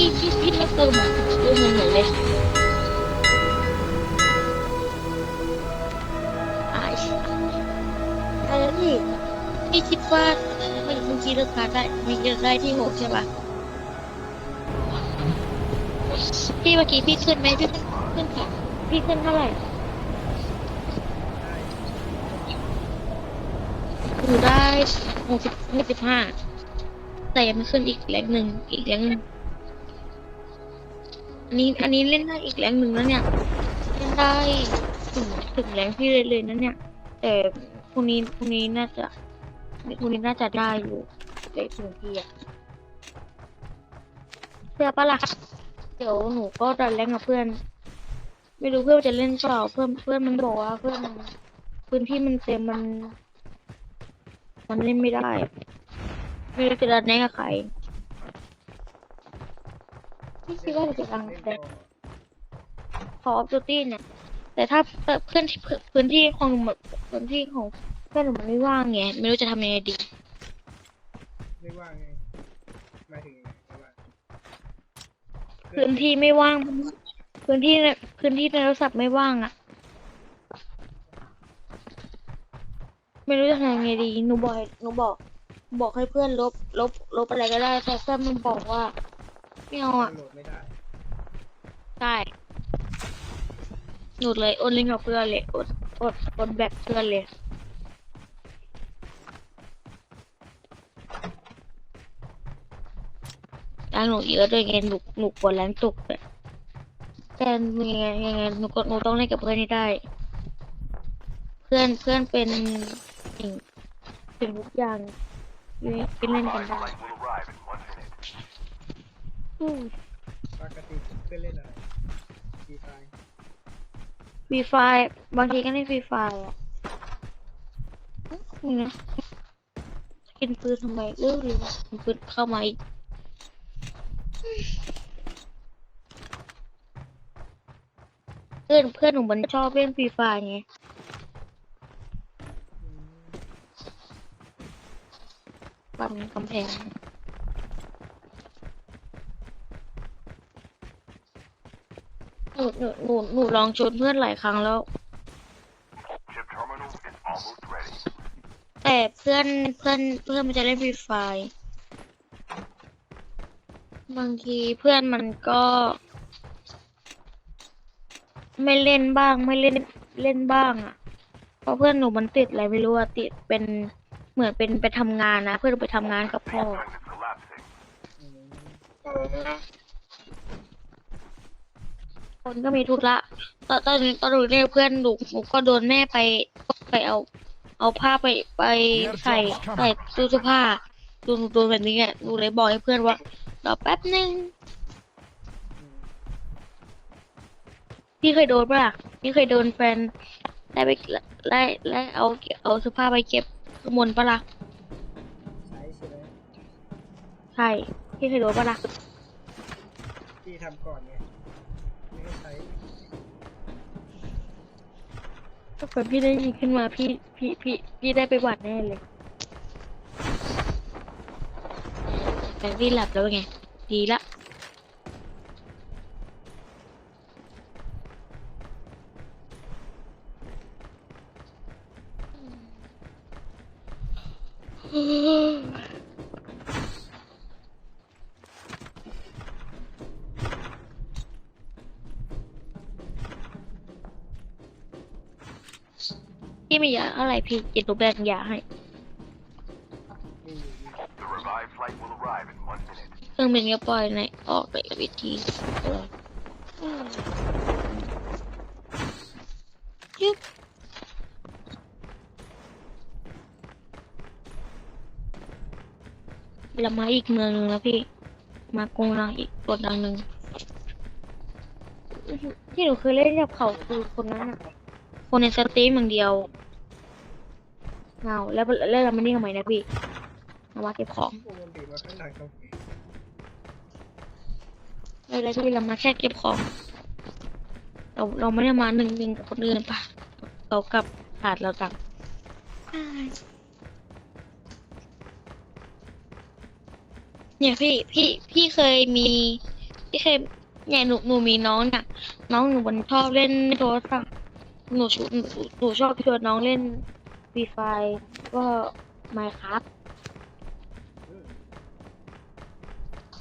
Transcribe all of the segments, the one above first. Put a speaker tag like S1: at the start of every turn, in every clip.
S1: พี่พี่พี่เลือกเติมอะเติมเหมือนหนูเลยอายอะไรพี่พี่คิดว่าเมื่อเมื่อกี้เลือกพาได้มีเลือกได้ที่หกใช่ปะพี่เมื่อกี้พี่ขึ้นไหมพี่ขึ้นขึ้นค่ะพี่ขึ้นเท่าไหร่หนูได้หกสิบหกสิบห้าแต่ยังไม่ขึ้นอีกแรงหนึ่งอีกแรงหนึ่ง นนี้อันนี้เล่นได้อีกแรงหนึ่งแล้วเนี่ยเล่นได้ถึงถึงแรงพี่เลยเลยนะเนี่ย แต่พรุ่งนี้พรุ่งนี้น่าจะพรุ่งนี้น่าจะได้อยู่เลยถึงพี่อะเพื่อปะล่ะเดี๋ยวหนูก็จะแรงกับเพื่อน ไม่รู้เพื่อนจะเล่นเปล่าเพื่อนเพื่อนมันบอกว่าเพื่อนมันพื้นที่มันเต็มมัน มันเล่นไม่ได้ ไม่รู้จะดันแน่กับใคร พี่คิดว่าจะดังแต่คออฟดูตี้เนี่ย แต่ถ้าเพื่อนที่พื้นที่ของหนูพื้นที่ของเพื่อนหนูมันไม่ว่างไงไม่รู้จะทำยังไงดี
S2: ไม่ว่างไงหมายถึงยังไงไม่ว่าง
S1: พื้นที่ไม่ว่าง พื้นที่ในพื้นที่ในโทรศัพท์ไม่ว่างอะไม่รู้จะทำยังไงดีหนูบอกให้หนูบอก บอกให้เพื่อนลบ ลบ ลบอะไรก็ได้แต่เพื่อนมันบอกว่า ไม่เอาอะ
S2: โหลดไม่ได้
S1: ใช่หนูเลยโอนลิงก์กับเพื่อนเลยโอนโอนโอนแบบเพื่อนเลย ร้านหนูเยอะด้วยไงหนูหนูกลัวร้านตกเลยแต่ยังไงยังไงหนูก็หนูต้องเล่นกับเพื่อนให้ได้ เพื่อนเพื่อนเป็นสิ่งสิ่งทุกอย่างที่ที่เล่นกันได้ อืม
S2: ปกติเพื่อนเล่นอะไรฟรีไฟ
S1: ฟรีไฟบางทีก็เล่นฟรีไฟอะนี่นะกินปืนทำไมเลิกเลยปืนเข้ามาอีกเพื่อนเพื่อนหนูมันชอบเล่นฟรีไฟไงปันกำแพง หนูหนูหนูหนูลองชวนเพื่อนหลายครั้งแล้ว แต่เพื่อนเพื่อนเพื่อนมันจะเล่นฟรีไฟบางทีเพื่อนมันก็ ไม่เล่นบ้างไม่เล่นเล่นบ้างอะ เพราะเพื่อนหนูมันติดอะไรไม่รู้อะติดเป็นเหมือนเป็นไปทำงานนะ เพื่อนไปทำงานกับพ่อ
S3: Time is collapsing.
S2: อืม
S1: คนก็มีธุระตอนตอนตอนหนูเรียกเพื่อนหนูหนูก็โดนแม่ไปไปเอา เอาผ้าไปไปใส่ใส่ตู้เสื้อผ้าดูหนูโดนแบบนี้อะหนูเลยบอกให้เพื่อนว่ารอแป๊บนึง
S2: อืม
S1: พี่เคยโดนปะล่ะพี่เคยโดนแฟนไล่ไปไล่ไล่เอาเอาเสื้อผ้าไปเก็บข้างบนปะล่ะ
S2: ใช้ใช่ไหม
S1: ใช่พี่เคยโดนปะล่ะ
S2: พี่ทำก่อนไงไม่ให้ใช้
S1: ถ้าเกิดพี่ได้ยินขึ้นมาพี่พี่พี่พี่ได้ไปหวัดแน่เลย แต่พี่หลับแล้วไง ดีละ พี่มียาอะไรพี่จิตหนูแบ่งยาให้
S2: มีอยู่มี
S3: The revived flight will arrive in one minute.
S1: เครื่องบินก็ปล่อยในออกในวิธียึบเรามาอีกเมืองหนึ่งแล้วพี่ มากงรังอีกกดดังหนึ่งที่หนูเคยเล่นกับเขาคือคนนั้นอะคนในสตรีมอย่างเดียว เงาแล้วแล้วเราไม่นี่ทำไมนะพี่เอามาเก็บของ
S2: ปกติมาข้างหลังเขา
S1: เลยแล้วที่เรามาแค่เก็บของ เราเราไม่ได้มาหนึ่งหนึ่งกับคนอื่นปะเรากลับขาดเราต่างเนี่ยพี่พี่พี่เคยมีพี่เคยเนี่ยหนูหนูมีน้องน่ะ น้องหนูมันชอบเล่นโทรศัพท์หนูชหนูหนูชอบชวนน้องเล่น ฟรีไฟก็ไมครับ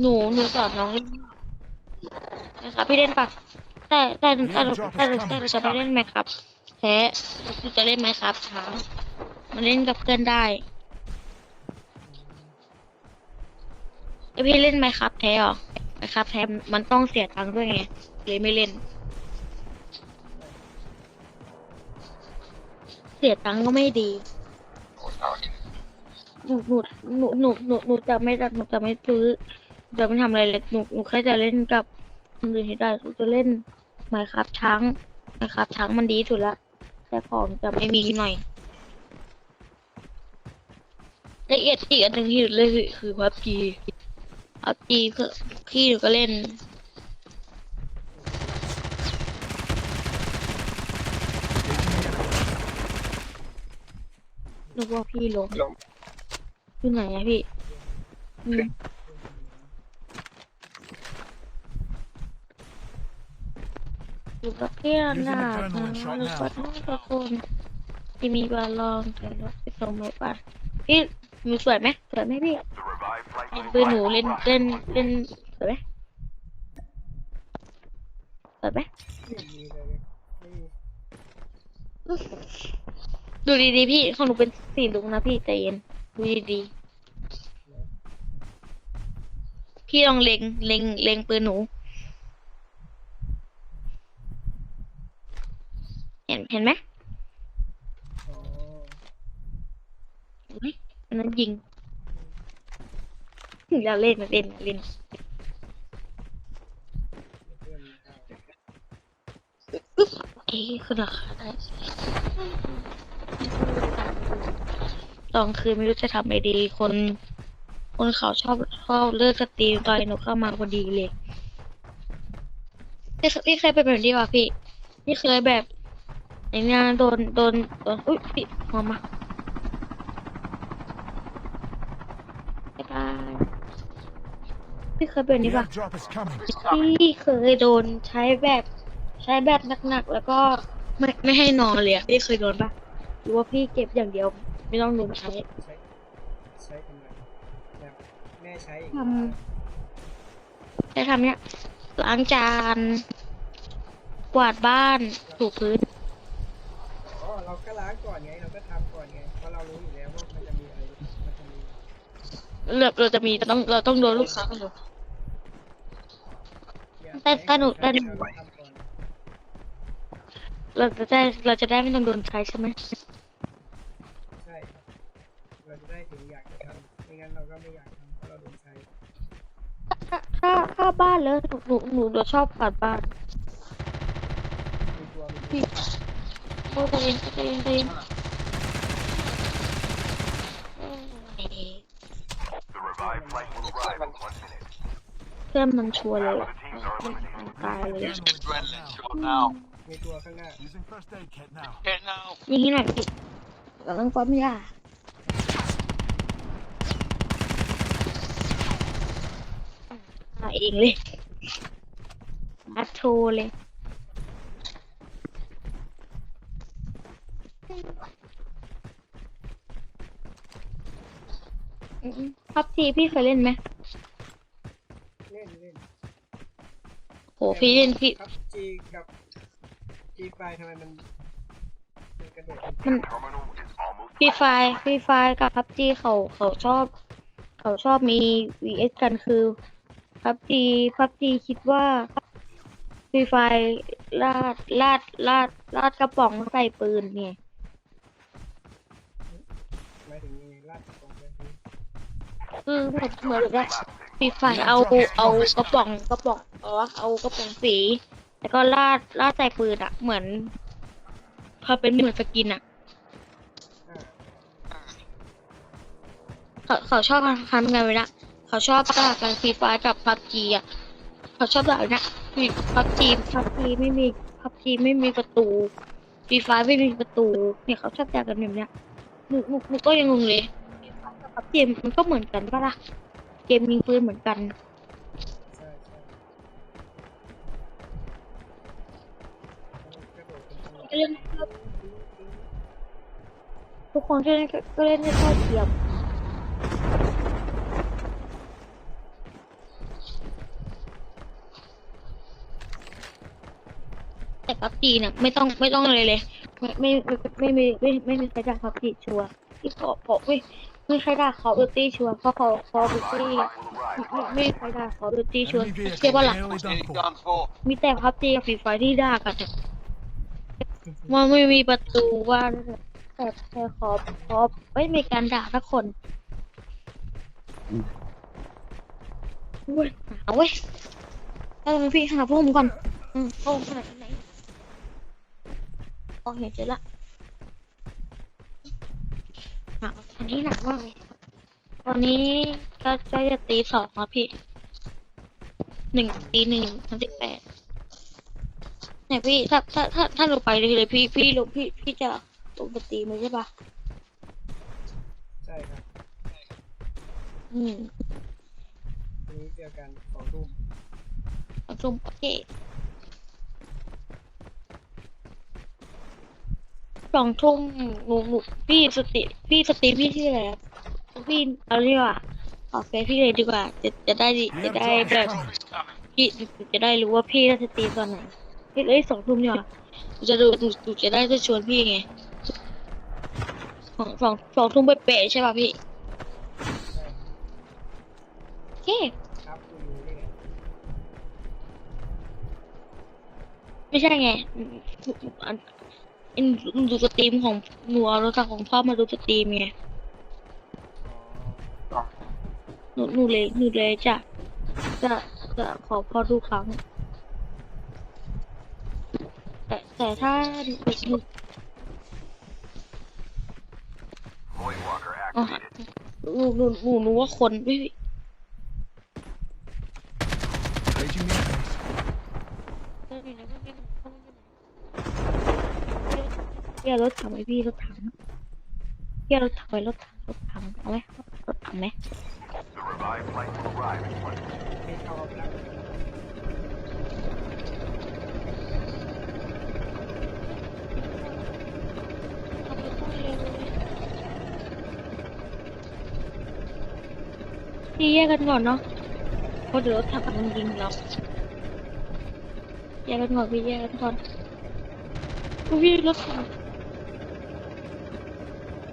S1: หนูหนูสอนน้องเล่นนะครับพี่เล่นปะแต่แต่แต่แต่แต่แต่จะไม่เล่นไหมครับแพ้หนูจะเล่นไหมครับช้ามันเล่นกับเพื่อนได้ไอยพี่เล่นไหมครับแพ้หรอไหมครับแพ้มันต้องเสียตังค์ด้วยไงเลยไม่เล่น สียตังค์ก็ไม่ดีหนูหนูหนูหนูหนูหนูจะไม่หนูจะไม่ซื้อจะไม่ทำอะไรเลยหนูหนูแค่จะเล่นกับคนอื่นให้ได้หนูจะเล่นไมครับช้างไมครับช้างมันดีสุดละแต่ของจะไม่มีหน่อยละเอียดอีกอันหนึ่งที่หนูเล่นคือคือพับจีพับจีคือพี่หนูก็เล่น นึกว่าพี่ลงอยู่ไหนอะพี่อืมอยู่กับเพื่อนน่ะมาแล้วก็ทั้งตะคนที่มีบาลองแต่รถไปส่งไม่ป่ะพี่หนูสวยไหมสวยไหมพี่
S3: The revived flight
S1: เห็น
S3: will
S1: ปืนหนู
S3: arrive
S1: เล่น
S3: on
S1: เล่นเล่นสวยไหมสวยไหม ดูดีๆพี่ของหนูเป็นสีลุงนะพี่ใจเย็นดูดีๆพี่ลองเล็งเล็งเล็งปืนหนู เห็นเห็นไหมเห็นไหมอันนั้นยิงอย่าเล่นอย่าเล่นอย่าเล่น
S2: เพื่อนเอา
S1: เอ๊ะคือ ราคาได้ตอนคืนไม่รู้จะทำไงดี คน คนเขาชอบชอบเลือกสตรีมตอนหนูเข้ามาพอดีเลยพี่เคพี่เคยเป็นแบบนี้ป่ะพี่พี่เคยแบบไอ้งานโดนโดนโดนอุ้ยพี่มามาบ๊ายบายพี่เคยเป็นแบบนี้ป่ะ พี่เคยโดนใช้แบบใช้แบบหนักๆแล้วก็ไม่ไม่ให้นอนเลยอะพี่เคยโดนป่ะ หรือว่าพี่เก็บอย่างเดียว ไม่ต้องโดนใช้
S2: ใช้ใช้ทำไมแบบแม่ใช้อีก
S1: ทใช้ทำเนี้ยล้างจาน กวาดบ้านถูพื้น
S2: อ๋อเราก็ล้างก่อนไงเราก็ทำก่อนไงเพราะเรารู้อยู่แล้วว่ามันจะมีอะไรมันจะมี
S1: เราเราจะมีต้องเราต้องโดนลูกค้าอยู่
S2: อย่าง
S1: แต่แต่หนูแต่
S2: เราทำก่อน
S1: เราจะได้เราจะได้ไม่ต้องโดนใช้ใช่ไหม
S2: ใช่ครับเราจะได้ถึงอยากจะทำไม่งั้นเราก็ไม่อยากทำเพราะเราโดนใช้
S1: ถ้าถ้าถ้าบ้านเลยหนูหนูหนูชอบกวาดบ้าน
S2: มีตัวมี
S1: พี่โอ้ตัวเองตัวเองตัวเองเอ้ย
S3: The revived flight will arrive in one minute.
S1: เพื่อนมันชัวร์เลย
S3: Half of the teams are
S1: มัน
S3: eliminated.
S1: ตายเลย
S4: Adrenaline shot
S5: now.
S2: มีตัวข้างหน้า
S4: Using first aid kit now.
S5: Hit now.
S1: ยิงให้หน่อยพี่กำลังปั๊มยามาเองเลยอัดโชว์เลยพับจีพี่เคยเล่นไหม
S2: เล่นเล่น
S1: โหพี่เล่นพี่
S2: ครับจีกับ จีไฟทำไมมันมันกระโดด
S1: มัน
S3: Terminal is almost
S1: ฟรีไฟฟรีไฟกับพับจีเขาเขาชอบ เขาชอบมี vs กันคือพับจีพับจีคิดว่าฟรีไฟลาดลาดลาดลาดกระป๋องใส่ปืนเนี่ย
S2: หมายถึงยังไงลาดกระป๋องไปคือ
S1: คือเหมือนเหมือนแบบฟรีไฟเอาเอากระป๋องกระป๋องเออเอากระป๋องสี แล้วก็ลาดลาดใส่ปืนอะเหมือน พอเป็นเหมือนสกินอะเขาเขาชอบทำงานไว้นะเขาชอบต่างกันฟรีไฟกับพับจีอะเขาชอบแบบนี้พับจีพับจีไม่มีพับจีไม่มีประตูฟรีไฟไม่มีประตู เนี่ยเขาชอบแตกกันแบบเนี้ยหนูหนูหนูก็ยังงงเลยพับจีมันก็เหมือนกันปะล่ะเกมยิงปืนเหมือนกัน เล่นเท่าทุกคนก็เล่นก็เล่นได้เท่าเทียมแต่พับจีเนี่ยไม่ต้องไม่ต้องอะไรเลย ไม่ไม่ไม่ไม่ไม่ไม่ไม่มีใครด่าพับจีชัวร์ที่ขอขอไม่ไม่ใครด่าเขาดูตี้ชัวร์เพราะเขาเขาดูตี้
S3: Flight will arrive.
S1: ไม่ไม่มีใครด่าเขาดูตี้ชัวร์
S4: Enemy vehicle
S1: เชื่อว่าหลัง
S4: nearly done for.
S5: done for.
S1: มีแต่พับจีกับฟรีไฟที่ด่ากันอะ มันไม่มีประตูว่าแต่แต่ขอขอไม่มีการด่าสักคนเว้ยหนาวเว้ยเอาไปพี่หาพวกผมก่อน อืมพวกผมขนาดไหนโอเคเจอละหนาวอันนี้หนักมากเลยตอนนี้ก็ใกล้จะตีสองแล้วพี่หนึ่งตีหนึ่งสามสิบแปด เนี่ยพี่ถ้าถ้าถ้าถ้าเราไปเลยเลยพี่พี่ลงพี่พี่จะลงไปตีมันใช่ปะ
S2: ใช่ครับ
S1: อืม
S2: วันนี้เจอกันสองทุ่ม
S1: เอาชมโอเคสองทุ่มหนูหนูพี่สติพี่สตรีมพี่ชื่ออะไรอะพี่เอาดีกว่าขอเฟซพี่เลยดีกว่า จะจะได้ดีจะ
S4: The
S1: ได้
S4: airdrop
S1: แบ
S4: is
S1: บ
S4: coming.
S1: พี่จะได้รู้ว่าพี่จะสตรีมตอนไหนพี่ เลยสองทุ่มเนี่ยหนูจะดูหนูหนูจะได้จะชวนพี่ไงสองสองสองทุ่มไปเป๊ะๆใช่ป่ะพี่โอเค
S2: ครับคุณรู้ได้ไง
S1: ไม่ใช่ไงอืมอันอันหนูดูสตรีมของหนูเอาโทรศัพท์ของพ่อมาดูสตรีมไง
S2: อ๋อ
S1: หนูหนูเลยหนูเลยจะจะจะขอพอดูครั้ง แต่แต่ถ้าหนู
S3: Void walker
S1: อ๋อ
S3: activated.
S1: หนูหนูหนูรู้ว่าคนไม่
S4: Engaging the enemies.
S1: เรียกรถถังไหมพี่รถถังเรียกรถถังไปรถถังรถถังเอาไหมรถถังไหม
S3: The revived flight will arrive in one minute.
S2: ไม่ชอบแล้ว
S1: พี่แยกกันก่อนเนาะเพราะเดี๋ยวรถถังมันยิงเราแยกกันก่อนพี่แยกกันก่อนอุ๊ยพี่รถถัง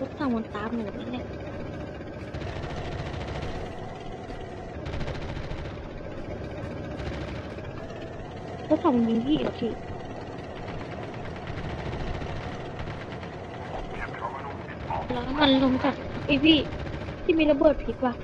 S1: รถถังมันตามหนูนี่แหละรถถังมันยิงพี่เหรอพี่แล้วมันลงจากไอพี่ที่มีระเบิดพิษว่ะ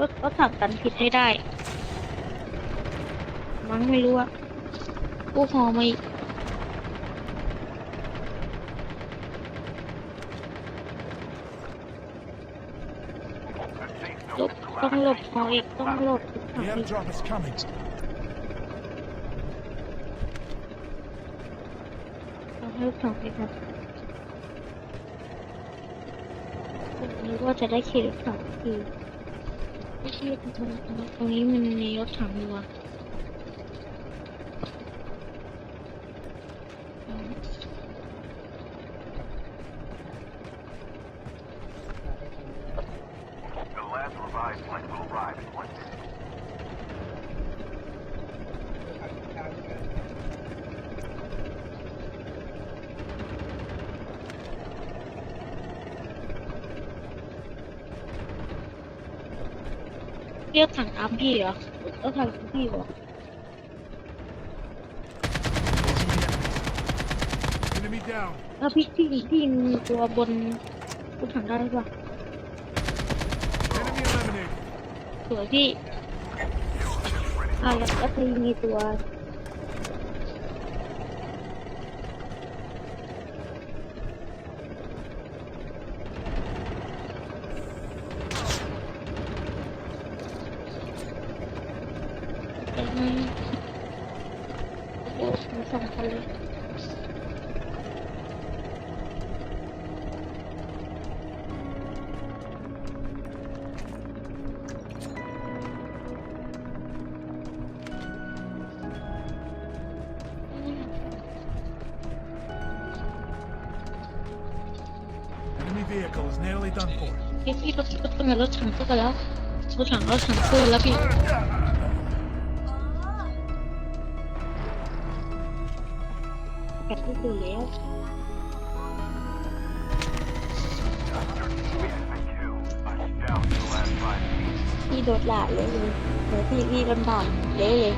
S1: รถรถถังกันผิดให้ได้ มั้งไม่รู้อะกูหอมาอีก
S3: The safe
S1: หล
S3: zone
S1: บ
S3: is
S1: ต้องหลบ
S3: collapsing.
S1: หออีกต้องหลบรถถัง
S4: The
S1: อีก
S4: airdrop is coming.
S1: ต้องให้รถถังไปครับวันนี้ว่าจะได้ขี่รถถังที ที่ตรงตรงนี้มันมีรถถังอยู่อะ
S3: The last revived flight will arrive in one minute.
S2: ทางกัน
S1: เรียกถังตามพี่เหรอรถถังตามพี่เหรอ
S4: Engaging the enemies. Enemy down.
S1: แล้วพี่พี่พี่ยิงตัวบนบนถังได้ปะ
S4: Enemy eliminated.
S1: สวยพี่อ่าแล้วแล้วพี่มีตัว
S4: vehicle is nearly done for.
S1: พี่พี่รถรถเป็นรถถังขึ้นกันแล้วรถถังรถถังขึ้นแล้วพี่ แกที่ดูแล้ว พี่โดดหลาเลยเลยเดี๋ยวพี่พี่ลำบากเละเลย